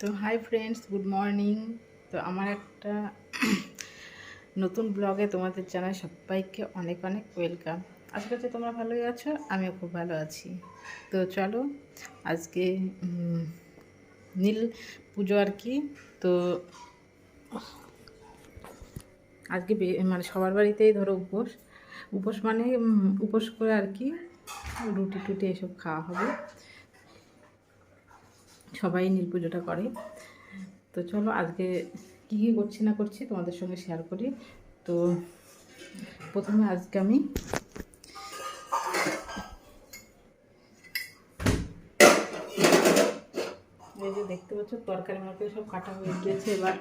তো hi friends, good morning. তো আমার একটা নতুন ব্লগে তোমাদের জানাই সবাইকে অনেক অনেক ওয়েলকাম। আশা করছি তোমরা ভালোই আছো, আমিও খুব ভালো আছি। তো চলো, আজকে নীল পুজো আর কি। তো আজকে মানে সবার বাড়িতেই ধরো উপোস। উপোস মানে উপোস করে আর কি রুটি টুটি এসব খাওয়া হবে। সবাই নীল পুজোটা করে। তো চলো আজকে কী কী করছি না করছি তোমাদের সঙ্গে শেয়ার করি। তো প্রথমে আজকে আমি যে দেখতে পাচ্ছ তরকারি মরকারি সব কাটা হয়ে গিয়েছে। এবার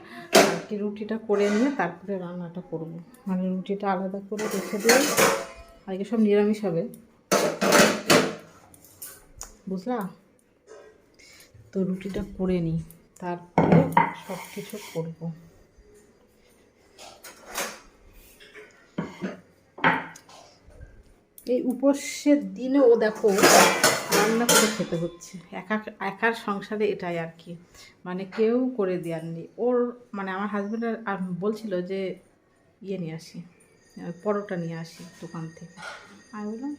আর কি রুটিটা করে নিয়ে তারপরে রান্নাটা করব। মানে রুটিটা আলাদা করে রেখে দিয়ে আজকে সব নিরামিষ হবে। বুঝলা? তো রুটিটা করে নিই তারপরে সব কিছু করব। এই উপোসের দিনেও দেখো, রান্না করে খেতে হচ্ছে। একা একার সংসারে এটাই আর কি। মানে কেউ করে দেওয়ার নেই। ওর মানে আমার হাজব্যান্ড বলছিল যে ইয়ে নিয়ে আসি, পরোটা নিয়ে আসি দোকান থেকে। আমি বললাম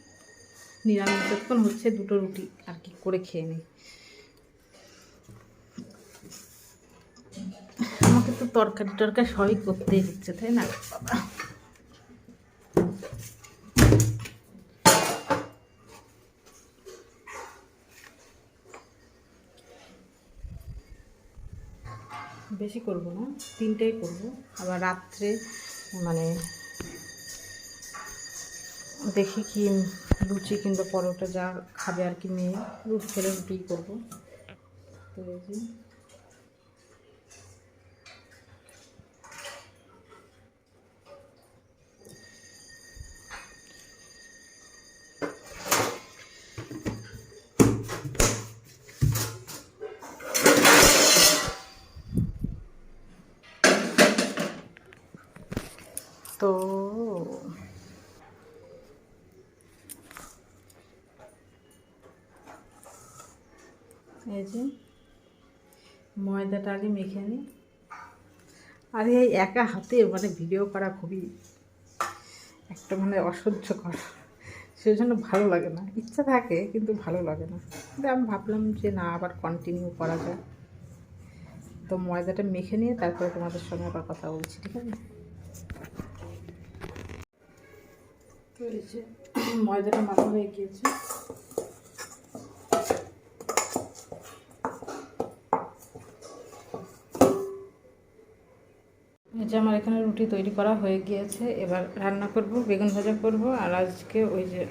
নিরামিষ যতক্ষণ হচ্ছে দুটো রুটি আর কি করে খেয়ে নিই। আমাকে তো তরকারি টরকারি সবই করতেই হচ্ছে, তাই না? বেশি করব না, তিনটেই করব। আবার রাত্রে মানে দেখি কি লুচি কিংবা পরোটা যা খাবে আর কি মেয়ে। রুটি খেলে রুটিই করব। তো যে ময়দাটা আগে মেখে নিই আর এই একা হাতে মানে ভিডিও করা খুবই একটা মানে অসহ্যকর। সেই জন্য ভালো লাগে না। ইচ্ছা থাকে, কিন্তু ভালো লাগে না। কিন্তু আমি ভাবলাম যে না, আবার কন্টিনিউ করা যায় তো ময়দাটা মেখে নিয়ে তারপরে তোমাদের সঙ্গে আবার কথা বলছি, ঠিক আছে? ময়দাটা মাখা হয়ে গিয়েছে এই যে আমার এখানে রুটি তৈরি করা হয়ে গিয়েছে। এবার রান্না করব, বেগুন ভাজা করব, আর আজকে ওই যে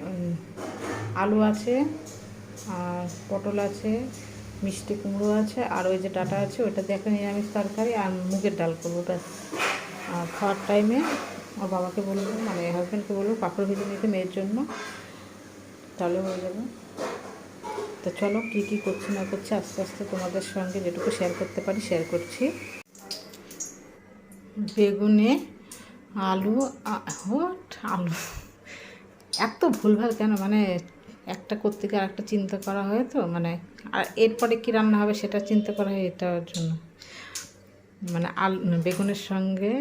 আলু আছে, আর পটল আছে, মিষ্টি কুমড়ো আছে, আর ওই যে ডাটা আছে, ওইটা দিয়ে একটা নিরামিষ তরকারি আর মুগের ডাল করব, ব্যাস। আর খাওয়ার টাইমে ওর বাবাকে বলব মানে হাজব্যান্ডকে বলব, পাঁপড় ভেজে নিতে মেয়ের জন্য। তাহলে হয়ে যাবে। তো চলো কী কী করছি না করছি আস্তে আস্তে তোমাদের সঙ্গে যেটুকু শেয়ার করতে পারি শেয়ার করছি। বেগুনে, আলু হোট আলু। এত ভুলভাল কেন? মানে একটা করতে গিয়ে আরেকটা চিন্তা করা হয় তো মানে আর এরপরে কী রান্না হবে সেটা চিন্তা করা হয় এটার জন্য। মানে আল, বেগুনের সঙ্গে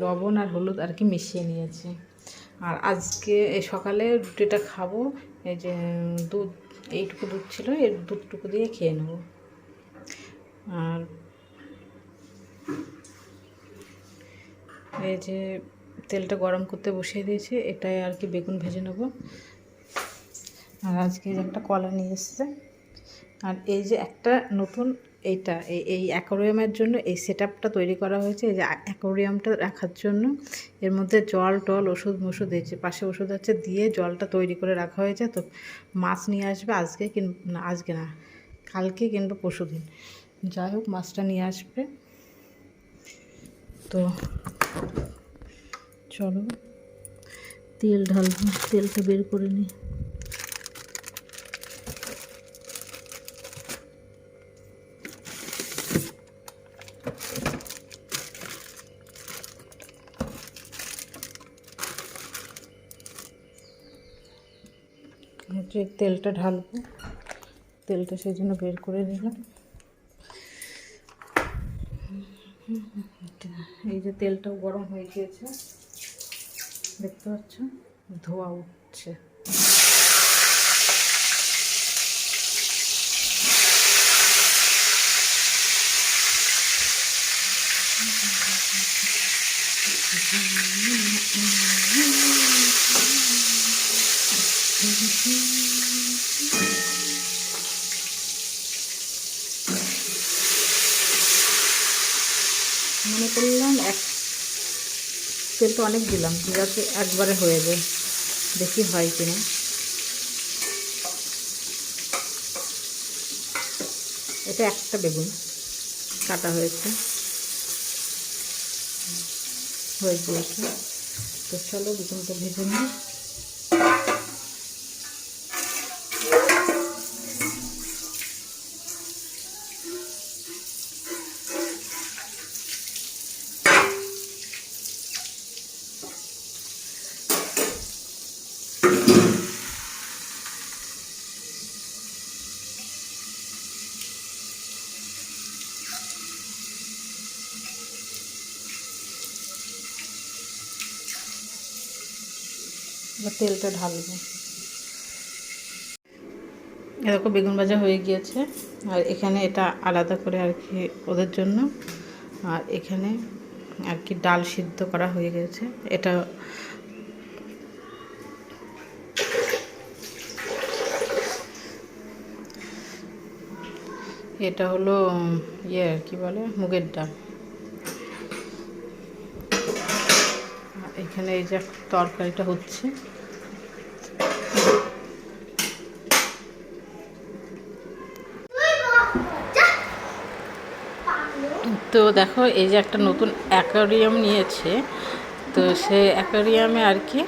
লবণ আর হলুদ আর কি মিশিয়ে নিয়েছি। আর আজকে সকালে রুটিটা খাব, এই যে দুধ, এইটুকু দুধ ছিল এর দুধটুকু দিয়ে খেয়ে নেব। আর এই যে তেলটা গরম করতে বসিয়ে দিয়েছি, এটাই আর কি বেগুন ভেজে নেব। আর আজকে একটা কলা নিয়ে এসেছে। আর এই যে একটা নতুন এইটা, এই এই অ্যাকোরিয়ামের জন্য এই সেট তৈরি করা হয়েছে, এই যে অ্যাকোরিয়ামটা রাখার জন্য। এর মধ্যে জল, টল, ওষুধ মষুধ দিয়েছে পাশে ওষুধ আছে দিয়ে জলটা তৈরি করে রাখা হয়েছে। তো মাছ নিয়ে আসবে আজকে কিন, না, আজকে না, কালকে কিংবা পরশু দিন যাই হোক, মাছটা নিয়ে আসবে। তো চলো। তেল ঢালবো তেলটা বের করে নিই যে তেলটা ঢালবো, তেলটা সেই জন্য বের করে নিলাম। এই যে তেলটাও গরম হয়ে গিয়েছে। দেখতে পাচ্ছ? ধোয়া উঠছে। মনে করলাম এক তেলটা অনেক দিলাম যাতে একবারে হয়ে যায় দেখি হয় কিনা। এটা একটা বেগুন, কাটা হয়েছে। হয়ে গিয়েছে। তো চলো, বেগুনটা ভেজে নিই। তেলটা ঢালবো। এরকম বেগুন ভাজা হয়ে গিয়েছে। আর এখানে এটা আলাদা করে আর কি ওদের জন্য। আর এখানে আর কি ডাল সিদ্ধ করা হয়ে গেছে। এটা এটা হলো ইয়ে আর কি বলে, মুগের ডাল। এখানে এই যে তরকারিটা হচ্ছে। তো দেখো, এই যে একটা নতুন অ্যাকোয়ারিয়াম নিয়েছে। তো সে অ্যাকোয়ারিয়ামে আর কি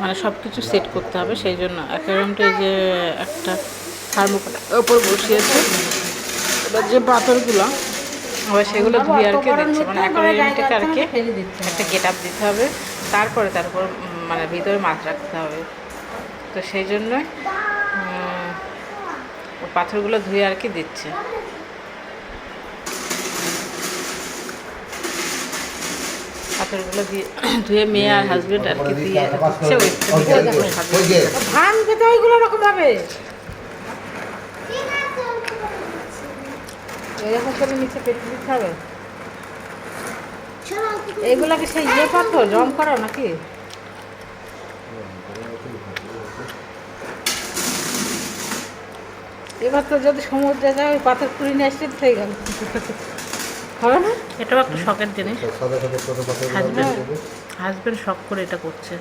মানে সব কিছু সেট করতে হবে, সেই জন্য অ্যাকোয়ারিয়ামটা এই যে একটা থার্মোকলের ওপর বসিয়েছে। এবার যে পাথরগুলো, আবার সেগুলো ধুয়ে আর কি দিচ্ছে। মানে অ্যাকোয়ারিয়ামটাকে আর কি একটা গেট আপ দিতে হবে। তারপরে তারপর মানে ভিতরে মাছ রাখতে হবে। তো সেই জন্যই পাথরগুলো ধুয়ে আর কি দিচ্ছে। পাথরগুলো দিয়ে ধুয়ে মেয়ে আর হাজবেন্ড আর কি দিয়ে দিচ্ছে ওই ভিতরে সাজিয়ে দিচ্ছে। ভাঙবে তো ওইগুলো রকম হবে এরকম করে নিচে পেটে দিতে হবে। এইগুলা কি সেই ইয়ে পাথর রং করা নাকি? এবার তো যদি সমুদ্রে যায় ওই পাথর তুলে নিয়ে আসতে গেল। হবে না? এটাও একটা শখের জিনিস। সাদা হাজবেন্ড হাজবেন্ড শখ করে এটা করছে।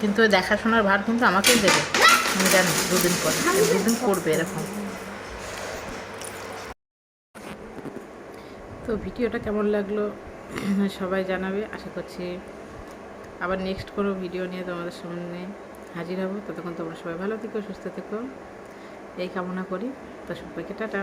কিন্তু ওই দেখাশোনার ভার কিন্তু আমাকেই দেবে। আমি জানি দুদিন পর। দুদিন করবে এরকম। তো ভিডিওটা কেমন লাগল? সবাই জানাবে। আশা করছি আবার নেক্সট কোনো ভিডিও নিয়ে তোমাদের সামনে হাজির হব। ততক্ষণ তোমরা সবাই ভালো থেকো সুস্থ থেকো। এই কামনা করি। তো সবাইকে টাটা।